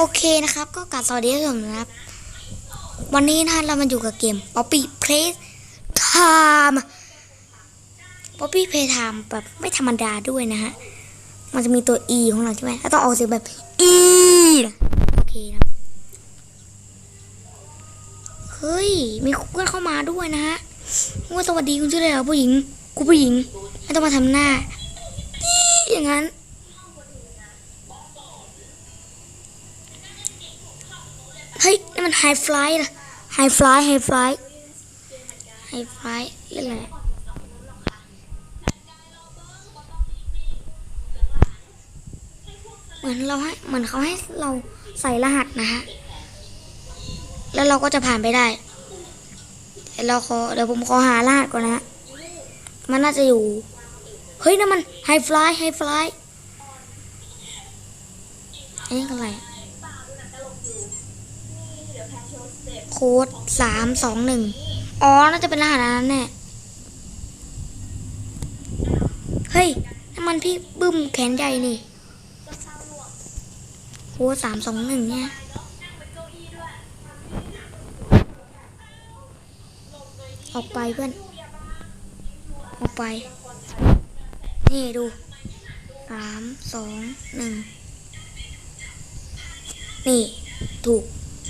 โอเคนะครับ ก็กราบสวัสดีทุกท่านนะครับ วันนี้นะเรามาอยู่กับเกม Poppy Play Time Poppy Play Time แบบไม่ธรรมดาด้วยนะฮะ มันจะมีตัว E ของเราใช่ไหมแล้วต้องออกเสียงแบบ E โอเคนะเฮ้ย มีเพื่อนเข้ามาด้วยนะฮะว่าสวัสดีคุณชื่ออะไรเหรอผู้หญิง คุณผู้หญิงไม่ต้องมาทำหน้า อย่างนั้น นี่มันไฮฟลายนะไฮฟลายไฮฟลายไฮฟลายเรื่องอะไรเหมือนเราให้เหมือนเขาให้เราใส่รหัสนะฮะ แล้วเราก็จะผ่านไปได้เดี๋ยวเราขอเดี๋ยวผมขอหารหัสก่อนนะฮะ มันน่าจะอยู่ เฮ้ยนั่นมันไฮฟลายไฮฟลายอันนี้อะไร โค้ดสามสองหนึ่งอ๋อ น่าจะเป็นรหัสอันนั้นแน่เฮ้ยนั่นมันพี่บึ้มแขนใหญ่นี่โค้ดสามสองหนึ่งเนี่ยออกไปเพื่อน ออกไป นี่ดูสามสองหนึ่งนี่ ถูก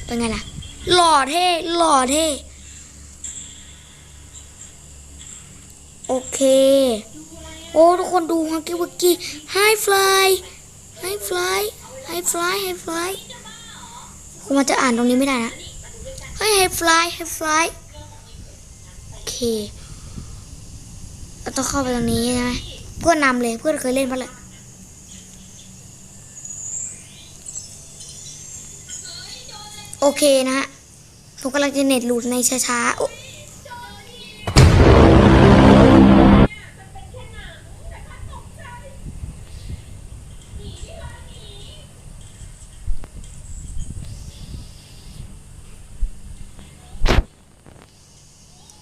เป็นไงล่ะ หล่อเท่ หล่อเท่ โอเค โอ้ทุกคนดูฮังกี้วักกี้ไฮฟลายไฮฟลายไฮฟลายไฮฟลายผมอาจจะอ่านตรงนี้ไม่ได้นะ เฮ้ยไฮฟลายไฮฟลายโอเคเราต้องเข้าไปตรงนี้ใช่ไหมเพื่อนนำเลยเพื่อนเคยเล่นปะเลย โอเคนะฮะผมกำลังจะเน็ตหลุดในช้าๆโอ้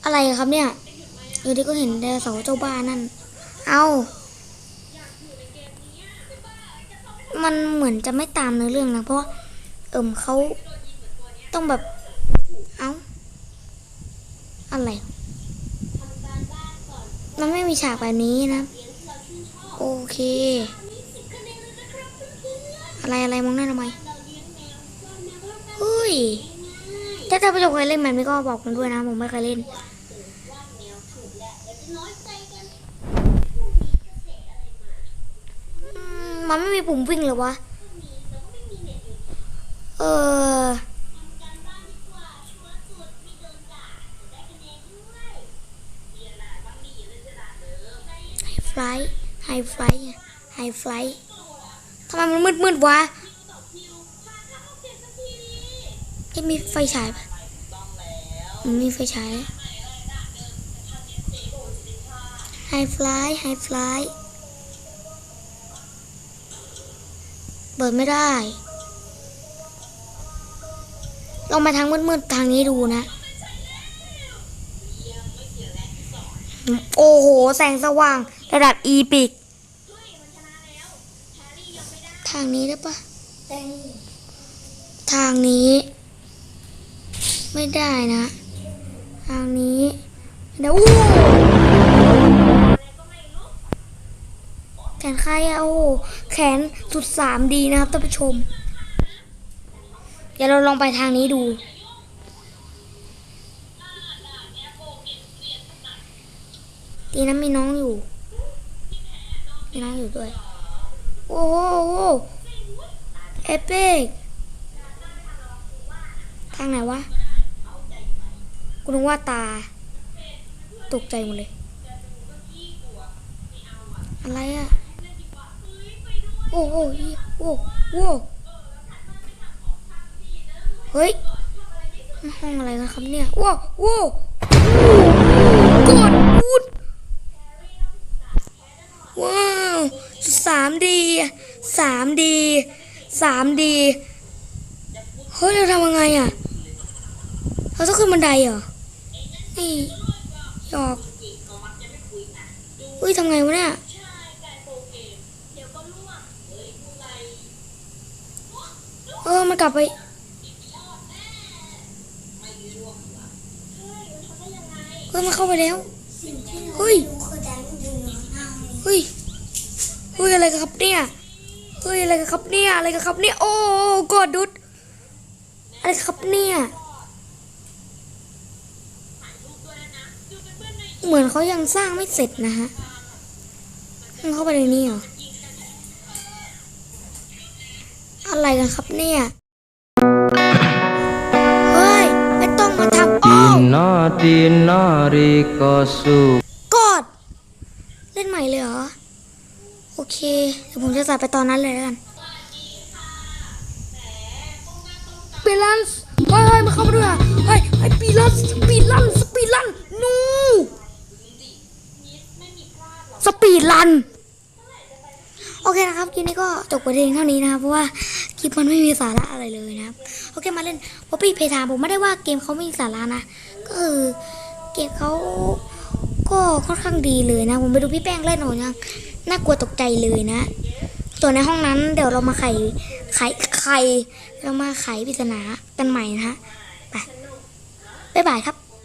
อะไรครับเนี่ยอยู่ดีก็เห็นไดโนเสาร์เจ้าบ้านนั่น เอามันเหมือนจะไม่ตามเนื้อเรื่องนะ เพราะเอิ่มเขา ต้องแบบ เอาอะไร มันไม่มีฉากแบบนี้นะ โอเค อะไรอะไรมองหน้าทำไม เฮ้ย ถ้าท่านผู้ชมเคยเล่นมันไม่ก็บอกผมด้วยนะ ผมไม่เคยเล่นมันไม่มีปุ่มวิ่งเหรอวะ เออ ไฮไฟล์ไฮไฟล์ไฮไฟล์ทำไมมันมืดมืดๆวะจะมีไฟฉายปะมันมีไฟฉายไฮไฟล์ไฮไฟล์เปิดไม่ได้ ลองมาทางมืดๆ ทางนี้ดูนะ โอ้โห แสงสว่าง ระดับอีปิกทางนี้ได้ปะทางนี้ ไม่ได้นะ ทางนี้เดี๋ยวอู้แขนใครอะโอ้โหแขนสุดสามดีนะครับท่านผู้ชม เดี๋ยวเราลองไปทางนี้ดูดีนะมีน้องอยู่ มีน้องอยู่ด้วย โอ้โหเอเปิกทางไหนวะกูนึกว่าตา ตกใจหมดเลย อะไรอะโอ้โหโอ้โหเฮ้ยห้องอะไรกันครับเนี่ยว้าวว้าวกดพูด 3D 3D 3D เฮ้ยเราทำยังไงอะ เราต้องขึ้นบันไดเหรอ นี่หยอกอุ้ยทำไงวะเนี่ยเออ มันกลับไป เฮ้ย มันเข้าไปแล้ว เฮ้ย เฮ้ยอะไรกันครับเนี่ยเฮ้ยอะไรกันครับเนี่ยอะไรกันครับเนี่ยโอ้กอดดุดอะไรครับเนี่ยเหมือนเขายังสร้างไม่เสร็จนะฮะมันเข้าไปในนี้เหรออะไรกันครับเนี่ยเฮ้ยไม่ต้องมาทำโอ้ Dina dinari kosu กอดเล่นใหม่เลยเหรอโอ เคเดี๋ยวผมจะใส่ไปตอนนั้นเลยแล้วกันปีลันส์เฮ้ยเฮ้ยมาเข้ามาด้วยอะเฮ้ยไอ้ปีลันส์สปีลันสปีลันนูสปีลันโอเคนะครับคลิปนี้ก็จบไปเพียงเท่านี้นะครับเพราะว่าคลิปมันไม่มีสาระอะไรเลยนะครับโอเคมาเล่นป๊อปปี้เพทามผมไม่ได้ว่าเกมเขาไม่มีสาระนะก็คือเกมเขาก็ค่อนข้างดีเลยนะ ผมไปดูพี่แป้งเล่นหน่อยนะ น่ากลัวตกใจเลยนะ ส่วนในห้องนั้นเดี๋ยวเรามาไขไขไขเรามาไขปริศนากันใหม่นะฮะไปบ๊ายบายครับ